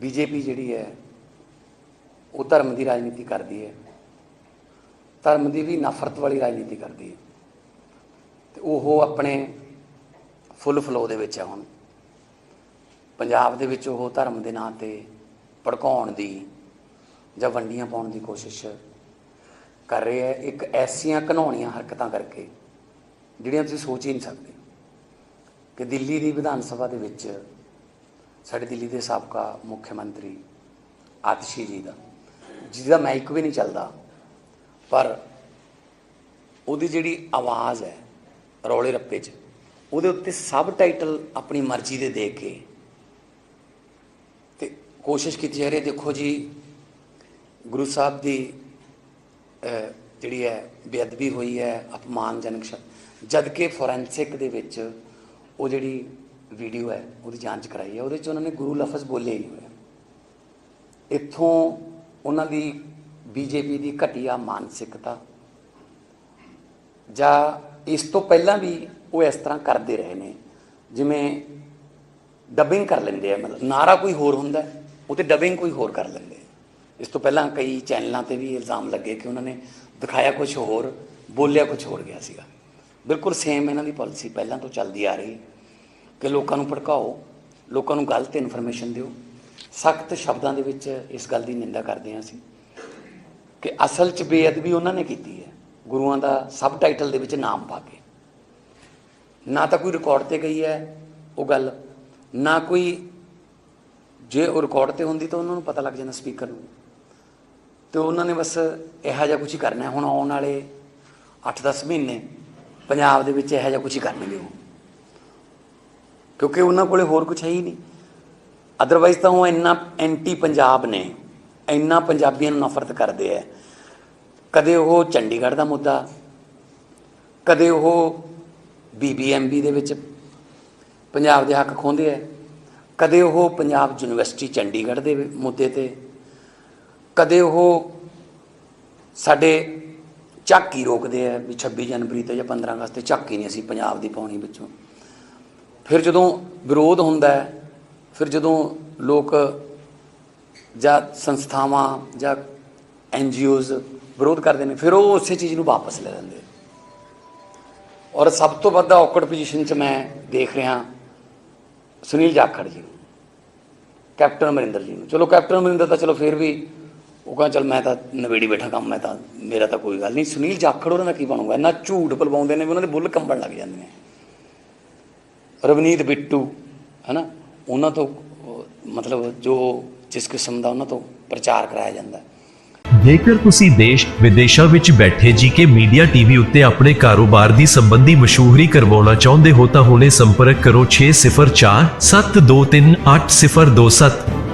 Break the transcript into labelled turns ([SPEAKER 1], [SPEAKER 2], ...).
[SPEAKER 1] BJP ਜਿਹੜੀ ਹੈ, ਉਹ ਧਰਮ ਦੀ ਰਾਜਨੀਤੀ ਕਰਦੀ ਹੈ। ਧਰਮ ਦੀ ਵੀ ਨਫ਼ਰਤ ਵਾਲੀ ਰਾਜਨੀਤੀ ਕਰਦੀ ਹੈ। ਤੇ ਉਹ ਆਪਣੇ ਫੁੱਲ ਫਲੋ ਦੇ ਵਿੱਚ ਹੈ ਹੁਣ। ਪੰਜਾਬ ਦੇ ਵਿੱਚ ਉਹ ਧਰਮ ਦੇ ਨਾਂ ਤੇ ਭੜਕਾਉਣ ਦੀ ਜਾਂ ਵੰਡੀਆਂ ਪਾਉਣ ਦੀ ਕੋਸ਼ਿਸ਼ ਕਰ ਰਹੇ ਹੈ। ਇੱਕ ਐਸੀਆਂ ਘਨੌਣੀਆਂ ਹਰਕਤਾਂ ਕਰਕੇ, ਜਿਹੜੀਆਂ ਤੁਸੀਂ ਸੋਚ ਹੀ ਨਹੀਂ ਸਕਦੇ ਕਿ ਦਿੱਲੀ ਦੀ ਵਿਧਾਨ ਸਭਾ ਦੇ ਵਿੱਚ ਸਾਡੇ ਦਿੱਲੀ ਦੇ ਸਾਬਕਾ ਮੁੱਖ ਮੰਤਰੀ ਆਤਸ਼ੀ ਜੀ ਦਾ, ਜਿਹਦਾ ਮਾਈਕ ਵੀ ਨਹੀਂ ਚੱਲਦਾ, ਪਰ ਉਹਦੀ ਜਿਹੜੀ ਆਵਾਜ਼ ਹੈ ਰੌਲੇ ਰੱਪੇ 'ਚ, ਉਹਦੇ ਉੱਤੇ ਸਬ ਟਾਈਟਲ ਆਪਣੀ ਮਰਜ਼ੀ ਦੇ ਦੇ ਕੇ ਤੇ ਕੋਸ਼ਿਸ਼ ਕੀਤੀ ਜਾ ਰਹੀ ਹੈ, ਦੇਖੋ ਜੀ, ਗੁਰੂ ਸਾਹਿਬ ਦੀ ਜਿਹੜੀ ਹੈ ਬੇਅਦਬੀ ਹੋਈ ਹੈ, ਅਪਮਾਨਜਨਕ ਸ਼ਬਦ ਜਦ ਕਿ ਫੋਰੈਂਸਿਕ ਦੇ ਵਿੱਚ ਉਹ ਜਿਹੜੀ ਵੀਡੀਓ ਹੈ, ਉਹਦੀ ਜਾਂਚ ਕਰਾਈ ਹੈ, ਉਹਦੇ 'ਚ ਉਹਨਾਂ ਨੇ ਗੁਰੂ ਲਫ਼ਜ਼ ਬੋਲੇ ਹੀ ਹੋਏ ਇੱਥੋਂ ਉਹਨਾਂ ਦੀ ਬੀਜੇਪੀ ਦੀ ਘਟੀਆ ਮਾਨਸਿਕਤਾ ਜਾਂ ਇਸ ਤੋਂ ਪਹਿਲਾਂ ਵੀ ਉਹ ਇਸ ਤਰ੍ਹਾਂ ਕਰਦੇ ਰਹੇ ਨੇ, ਜਿਵੇਂ ਡਬਿੰਗ ਕਰ ਲੈਂਦੇ ਆ, ਮਤਲਬ ਨਾਰਾ ਕੋਈ ਹੋਰ ਹੁੰਦਾ, ਉਹ ਤੇ ਡਬਿੰਗ ਕੋਈ ਹੋਰ ਕਰ ਲੈਂਦੇ ਇਸ ਤੋਂ ਪਹਿਲਾਂ ਕਈ ਚੈਨਲਾਂ ਤੇ ਵੀ ਇਲਜ਼ਾਮ ਲੱਗੇ ਕਿ ਉਹਨਾਂ ਨੇ ਦਿਖਾਇਆ ਕੁਝ ਹੋਰ, ਬੋਲਿਆ ਕੁਝ ਹੋਰ ਗਿਆ ਸੀਗਾ। ਬਿਲਕੁਲ ਸੇਮ ਇਹਨਾਂ ਦੀ ਪਾਲਿਸੀ ਪਹਿਲਾਂ ਤੋਂ ਚੱਲਦੀ ਆ ਰਹੀ। ਕਿ ਲੋਕਾਂ ਨੂੰ ਭੜਕਾਓ, ਲੋਕਾਂ ਨੂੰ ਗਲਤ ਇਨਫੋਰਮੇਸ਼ਨ ਦਿਓ। ਸਖਤ ਸ਼ਬਦਾਂ ਦੇ ਵਿੱਚ ਇਸ ਗੱਲ ਦੀ ਨਿੰਦਾ ਕਰਦੇ ਹਾਂ ਅਸੀਂ ਕਿ ਅਸਲ 'ਚ ਬੇਅਦਬੀ ਉਹਨਾਂ ਨੇ ਕੀਤੀ ਹੈ। ਗੁਰੂਆਂ ਦਾ ਸਬ ਟਾਈਟਲ ਦੇ ਵਿੱਚ ਨਾਮ ਪਾ ਕੇ। ਨਾ ਤਾਂ ਕੋਈ ਰਿਕਾਰਡ ਤੇ ਗਈ ਹੈ ਉਹ ਗੱਲ, ਨਾ ਕੋਈ ਜੇ ਉਹ ਰਿਕਾਰਡ ਤੇ ਹੁੰਦੀ ਤਾਂ ਉਹਨਾਂ ਨੂੰ ਪਤਾ ਲੱਗ ਜਾਂਦਾ ਸਪੀਕਰ ਨੂੰ। ਤੇ ਉਹਨਾਂ ਨੇ ਬਸ ਇਹੋ ਜਿਹਾ ਕੁਝ ਹੀ ਕਰਨਾ ਹੁਣ ਆਉਣ ਵਾਲੇ 8-10 ਮਹੀਨੇ ਪੰਜਾਬ ਦੇ ਵਿੱਚ ਇਹੋ ਜਿਹਾ ਕੁਝ ਹੀ ਕਰਨਗੇ ਉਹ। ਕਿਉਂਕਿ ਉਹਨਾਂ ਕੋਲੇ ਹੋਰ ਕੁਝ ਹੈ ਹੀ ਨਹੀਂ। ਅਦਰਵਾਈਜ਼ ਤਾਂ ਉਹ ਇੰਨਾ ਐਂਟੀ ਪੰਜਾਬ ਨੇ, ਇੰਨਾ ਪੰਜਾਬੀਆਂ ਨੂੰ ਨਫ਼ਰਤ ਕਰਦੇ ਆ ਕਦੇ ਉਹ ਚੰਡੀਗੜ੍ਹ ਦਾ ਮੁੱਦਾ, ਕਦੇ ਉਹ ਬੀਬੀਐਮਬੀ ਦੇ ਵਿੱਚ ਪੰਜਾਬ ਦੇ ਹੱਕ ਖੋਹਦੇ ਆ ਕਦੇ ਉਹ ਪੰਜਾਬ ਯੂਨੀਵਰਸਿਟੀ ਚੰਡੀਗੜ੍ਹ ਦੇ ਮੁੱਦੇ ਤੇ, ਕਦੇ ਉਹ ਸਾਡੇ ਝਾਕੀ ਰੋਕਦੇ ਆ ਵੀ 26 ਜਨਵਰੀ ਤੇ ਜਾਂ 15 ਅਗਸਤ ਤੇ ਝਾਕੀ ਨਹੀਂ ਅਸੀਂ ਪੰਜਾਬ ਦੀ ਪਾਉਣੀ ਵਿੱਚੋਂ। ਫਿਰ ਜਦੋਂ ਵਿਰੋਧ ਹੁੰਦਾ ਹੈ, ਫਿਰ ਜਦੋਂ ਲੋਕ ਜਾਂ ਸੰਸਥਾਵਾਂ ਜਾਂ ਐਨਜੀਓਜ਼ ਵਿਰੋਧ ਕਰਦੇ ਨੇ, ਫਿਰ ਉਹ ਉਸੇ ਚੀਜ਼ ਨੂੰ ਵਾਪਸ ਲੈ ਲੈਂਦੇ ਔਰ ਸਭ ਤੋਂ ਵੱਧ ਔਕੜ ਪੋਜੀਸ਼ਨ 'ਚ ਮੈਂ ਦੇਖ ਰਿਹਾ ਸੁਨੀਲ ਜਾਖੜ ਜੀ ਨੂੰ, ਕੈਪਟਨ ਅਮਰਿੰਦਰ ਜੀ ਨੂੰ। ਚਲੋ ਕੈਪਟਨ ਅਮਰਿੰਦਰ ਤਾਂ ਚਲੋ ਫਿਰ ਵੀ ਉਹ ਕਹਿੰਦਾ, ਚਲ ਮੈਂ ਤਾਂ ਨਵੇੜੀ ਬੈਠਾ ਕੰਮ, ਮੈਂ ਤਾਂ, ਮੇਰਾ ਤਾਂ ਕੋਈ ਗੱਲ ਨਹੀਂ। ਸੁਨੀਲ ਜਾਖੜ ਉਹਨਾਂ ਦਾ ਕੀ ਬਣੂਗਾ? ਇੰਨਾ ਝੂਠ ਪਲਵਾਉਂਦੇ ਨੇ ਵੀ ਉਹਨਾਂ ਦੇ ਬੁੱਲ ਕੰਬਣ ਲੱਗ ਜਾਂਦੇ ਨੇ। ਰਵਨੀਤ ਬਿੱਟੂ, ਹੈਨਾ? ਉਹਨਾਂ ਤੋਂ, ਮਤਲਬ ਜੋ ਜਿਸ ਕਿਸਮ ਦਾ ਉਹਨਾਂ ਤੋਂ ਪ੍ਰਚਾਰ ਕਰਾਇਆ ਜਾਂਦਾ
[SPEAKER 2] ਜੇਕਰ ਤੁਸੀਂ ਦੇਸ਼ ਵਿਦੇਸ਼ਾਂ ਵਿੱਚ ਬੈਠੇ ਜੀਕੇ ਮੀਡੀਆ ਟੀਵੀ ਉੱਤੇ ਆਪਣੇ ਕਾਰੋਬਾਰ ਦੀ ਸੰਬੰਧੀ ਮਸ਼ਹੂਰੀ ਕਰਵਾਉਣਾ ਚਾਹੁੰਦੇ ਹੋ ਤਾਂ ਹੁਣੇ ਸੰਪਰਕ ਕਰੋ 604 723 8027